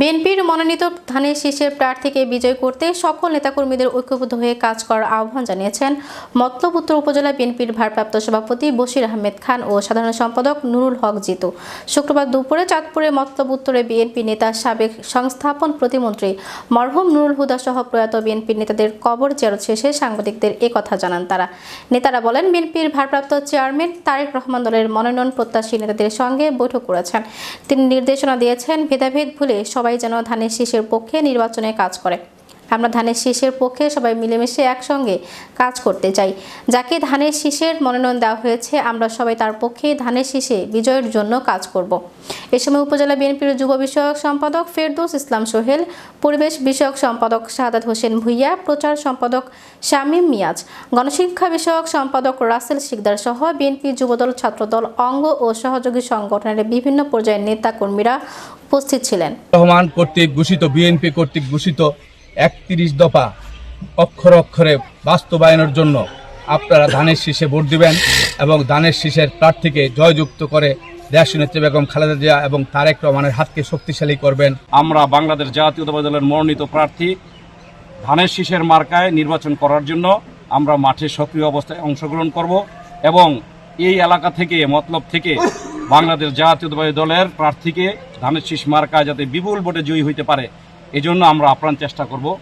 বিএনপির মনোনীত ধানের শীর্ষের প্রার্থীকে বিজয় করতে সকল নেতাকর্মীদের ঐক্যবদ্ধ হয়ে কাজ করার আহ্বান জানিয়েছেন মতলব উত্তর উপজেলা বিএনপির ভারপ্রাপ্ত সভাপতি বশির আহমেদ খান ও সাধারণ সম্পাদক নুরুল হক জিতু। শুক্রবার দুপুরে চাঁদপুরে মতলব উত্তরে বিএনপি নেতা সাবেক সংস্থাপন প্রতিমন্ত্রী মরহুম নুরুল হুদা সহ প্রয়াত বিএনপি নেতাদের কবর জেরত শেষে সাংবাদিকদের একথা জানান তারা। নেতারা বলেন, বিএনপির ভারপ্রাপ্ত চেয়ারম্যান তারেক রহমান দলের মনোনয়ন প্রত্যাশী নেতাদের সঙ্গে বৈঠক করেছেন। তিনি নির্দেশনা দিয়েছেন, ভেদাভেদ ভুলে সবাই যেন ধানের শীষের পক্ষে নির্বাচনে কাজ করে। আমরা ধানের শীষের পক্ষে সবাই মিলেমিশে একসঙ্গে কাজ করতে চাই। যাকে ধানের শীষের মনোনয়ন দেওয়া হয়েছে, আমরা সবাই তার পক্ষে ধানের শীষে বিজয়ের জন্য কাজ করব। এ সময় উপজেলা বিএনপির যুব বিষয়ক সম্পাদক ফেরদৌস ইসলাম সোহেল, পরিবেশ বিষয়ক সম্পাদক শাহাদাত হোসেন ভুইয়া, প্রচার সম্পাদক শামীম মিয়াজ, গণশিক্ষা বিষয়ক সম্পাদক রাসেল শিকদার সহ বিএনপি যুবদল, ছাত্রদল, অঙ্গ ও সহযোগী সংগঠনের বিভিন্ন পর্যায়ের নেতা কর্মীরা উপস্থিত ছিলেন। রহমান কর্তৃক ঘোষিত, বিএনপি কর্তৃক ঘোষিত একত্রিশ দফা অক্ষর অক্ষরে বাস্তবায়নের জন্য আপনারা ধানের শীষে ভোট দিবেন এবং ধানের শীষের প্রার্থীকে জয়যুক্ত করে দেশ নেত্রী বেগম খালেদা জিয়া এবং তারেক রহমানের হাতকে শক্তিশালী করবেন। আমরা বাংলাদেশ জাতীয়তাবাদী দলের মনোনীত প্রার্থী ধানের শীষের মার্কায় নির্বাচন করার জন্য আমরা মাঠে সক্রিয় অবস্থায় অংশগ্রহণ করব এবং এই এলাকা থেকে, মতলব থেকে বাংলাদেশ জাতীয়তাবাদী দলের প্রার্থীকে ধানের শীষ মার্কায় যাতে বিপুল ভোটে জয়ী হইতে পারে এজন্য আমরা আপ্রাণ চেষ্টা করব।